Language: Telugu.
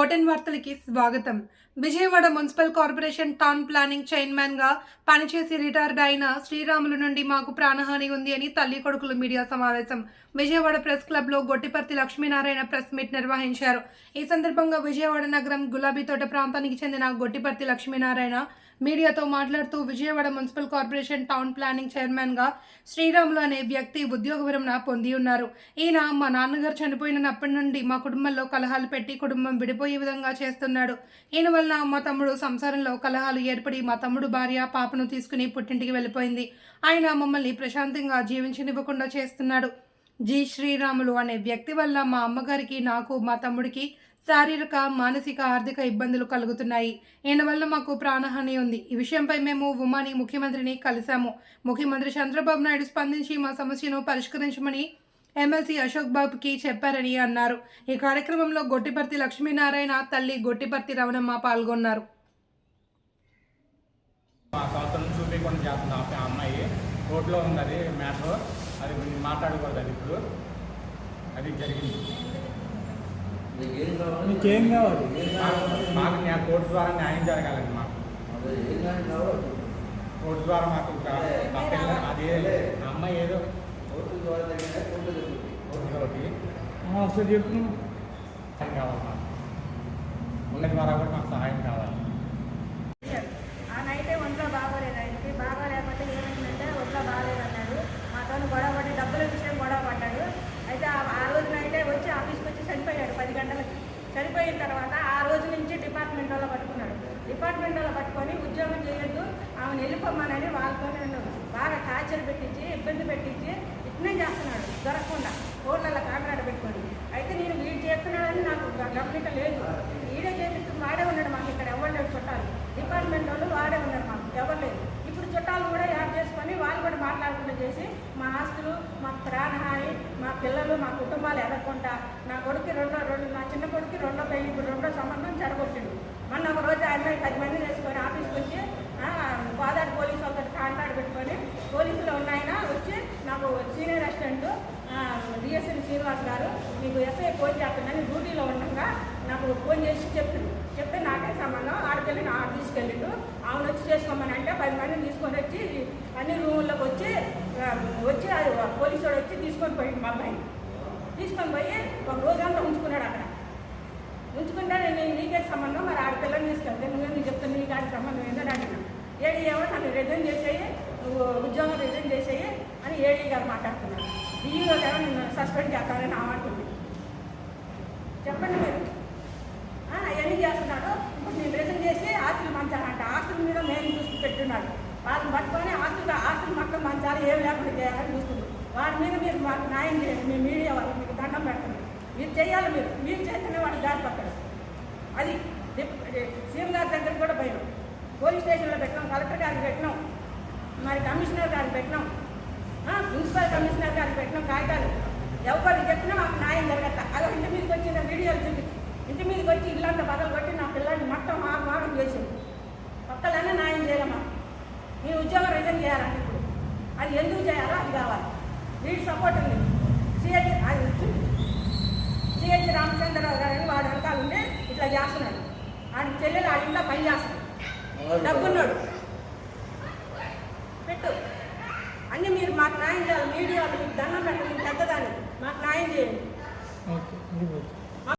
ఓటెన్ వార్తలకి స్వాగతం. Vijayawada municipal corporation town planning చైర్మన్గా పనిచేసి రిటైర్డ్ అయిన శ్రీరాములు నుండి మాకు ప్రాణహాని ఉంది అని తల్లి కొడుకులు మీడియా సమావేశం. విజయవాడ ప్రెస్ క్లబ్లో గొట్టిపర్తి లక్ష్మీనారాయణ ప్రెస్ మీట్ నిర్వహించారు. ఈ సందర్భంగా విజయవాడ నగరం గులాబీతోట ప్రాంతానికి చెందిన గొట్టిపర్తి లక్ష్మీనారాయణ మీడియాతో మాట్లాడుతూ Vijayawada municipal corporation town planning చైర్మన్గా శ్రీరాములు అనే వ్యక్తి ఉద్యోగ విరమణ పొంది ఉన్నారు. ఈయన మా నాన్నగారు చనిపోయినప్పటి నుండి మా కుటుంబంలో కలహాలు పెట్టి కుటుంబం విడిపోయే విధంగా చేస్తున్నాడు. ఈయన వలన మా తమ్ముడు సంసారంలో కలహాలు ఏర్పడి మా తమ్ముడు భార్య పాపను తీసుకుని పుట్టింటికి వెళ్ళిపోయింది. ఆయన మమ్మల్ని ప్రశాంతంగా జీవించనివ్వకుండా చేస్తున్నాడు. జి. శ్రీరాములు అనే వ్యక్తి వల్ల మా అమ్మగారికి నాకు మా తమ్ముడికి శారీరక మానసిక ఆర్థిక ఇబ్బందులు కలుగుతున్నాయి. ఈయన వల్ల మాకు ప్రాణహాని ఉంది. ఈ విషయంపై మేము ఉమాని ముఖ్యమంత్రిని కలిశాము. ముఖ్యమంత్రి చంద్రబాబు నాయుడు స్పందించి మా సమస్యను పరిష్కరించమని ఎమ్మెల్సీ అశోక్ బాబుకి చెప్పారని అన్నారు. ఈ కార్యక్రమంలో గొట్టిపర్తి లక్ష్మీనారాయణ తల్లి గొట్టిపర్తి రవణమ్మ పాల్గొన్నారు. అమ్మాయి కోర్టులో ఉంది. అది మ్యాటర్. అది మాట్లాడకూడదు అది ఇప్పుడు. అది జరిగింది నీకేం కావాలి నీకేం కావాలి ఏం మాకు కావాలి? మాకు న్యాయ కోర్టు ద్వారా న్యాయం జరగాలండి మాకు. కోర్టు ద్వారా మాకు అది అమ్మాయి ఏదో ఒకటి సహాయం కావాలి మాకు. ఉన్న ద్వారా కూడా మాకు సహాయం కావాలి. తర్వాత ఆ రోజు నుంచి డిపార్ట్మెంట్ వాళ్ళు పట్టుకున్నాడు. డిపార్ట్మెంట్ వాళ్ళు పట్టుకొని ఉద్యోగం చేయొద్దు ఆమెను వెళ్ళిపోమనని వాళ్ళతో నన్ను బాగా టార్చర్ పెట్టించి ఇబ్బంది పెట్టించి ఇట్నే చేస్తున్నాడు దొరకకుండా. ఊళ్ళల్లో కాంట్రాక్ట్ పెట్టుకొని. అయితే నేను వీడు చేస్తున్నాడని నాకు గమనిక లేదు. వీడే చేపిస్తూ ఉన్నాడు మాకు ఇక్కడ ఎవరు లేడు చుట్టాలు డిపార్ట్మెంట్ వాళ్ళు వాడే ఉన్నారు మాకు ఎవరు లేదు ఇప్పుడు చుట్టాలు కూడా యాడ్ చేసుకొని వాళ్ళు కూడా మాట్లాడకుండా చేసి మా ఆస్తులు మా ప్రాణహాని మా పిల్లలు మా కుటుంబాలు ఎదగకుండా నా కొడుకు రెండో రెండు నా చిన్న కొడుకు రెండో పెళ్ళి రెండో సంబంధం జరగొచ్చిండు మొన్న ఒక రోజు ఆయన పది మంది వేసుకొని ఆఫీస్కి వచ్చి గోదావరి పోలీసు వాళ్ళతో కాంటాక్ట్ పెట్టుకొని పోలీసులో ఉన్నాయన వచ్చి నాకు సీనియర్ అసిస్టెంట్ డిఎస్ఎన్ శ్రీనివాస్ గారు మీకు ఎస్ఐ ఫోన్ చేస్తుందని డ్యూటీలో ఉండగా నాకు ఫోన్ చేసి చెప్పిండు చెప్తే నాకే సంబంధం ఆడికెళ్ళి ఆడ తీసుకెళ్ళిండు ఆమెను వచ్చి చేసుకోమని అంటే పది మందిని తీసుకొని వచ్చి అన్ని రూముల్లోకి వచ్చి వచ్చి అది పోలీసు వాడు వచ్చి తీసుకొని పోయింది మా అమ్మాయిని. తీసుకొని పోయి ఒక రోజంతా ఉంచుకున్నాడు అక్కడ. ఉంచుకుంటే నేను నీకే సంబంధం మరి ఆడపిల్లని తీసుకెళ్తే నువ్వేందుకు చెప్తాను నీకు కాడికి సంబంధం ఏందని అడిగిన. ఏడీ ఏమో నన్ను రిజైన్ చేసేయి నువ్వు ఉద్యోగం రిజైన్ చేసేయి అని ఏడీ గారు మాట్లాడుతున్నాను ఈ ఏమో నిన్ను సస్పెండ్ చేస్తానని ఆమాడుతుంది చెప్పండి మీరు ఆ, అవన్నీ చేస్తున్నాడు ఇప్పుడు నేను రిజైన్ చేసి ఆస్తులు మంచాలంట ఆస్తుల మీద మేము చూసి పెట్టున్నాడు వాళ్ళని పట్టుకొని ఆస్తులు ఆస్తులు మొత్తం ఏం లేకుండా చేయాలని చూస్తుంది వాడి మీద మీరు మాకు న్యాయం చేయండి మీ మీడియా వాళ్ళు మీకు దండం పెట్టండి. మీరు చేయాలి మీరు. మీరు చేస్తేనే వాడు దారి పక్కడు అది సీఎం గారి దగ్గర కూడా పోయినాం. పోలీస్ స్టేషన్లో పెట్టినాం కలెక్టర్ గారికి పెట్టినాం మరి కమిషనర్ గారికి పెట్టినాం. మున్సిపల్ కమిషనర్ గారికి పెట్టినాం కాగితాలు. ఎవరికి చెప్పినా మాకు న్యాయం జరగట అలా ఇంటి మీదకి వచ్చిన వీడియోలు చూపించి ఇంటి మీదకి వచ్చి ఇల్లంతా బదలు కొట్టి నా పిల్లల్ని మొత్తం ఆరు వారం చేసింది పక్కలన్నీ న్యాయం చేయాలమ్మా. మీ ఉద్యోగం రిజైన్ చేయాలంటే అది ఎందుకు చేయాలో అది కావాలి. వీడికి సపోర్ట్ ఉంది. సిహెచ్ అది సిహెచ్ రామచంద్రరావు గారు అని వాడు అంతా ఉండే ఇట్లా చేస్తున్నాడు. ఆయన చెల్లెలు ఆ ఇంట్లో పని చేస్తాడు డబ్బున్నాడు. పెట్టు. అన్ని మీరు మాకు న్యాయం చేయాలి. మీడియా మీకు దండం పెట్టండి పెద్దదాన్ని. మాకు న్యాయం చేయండి.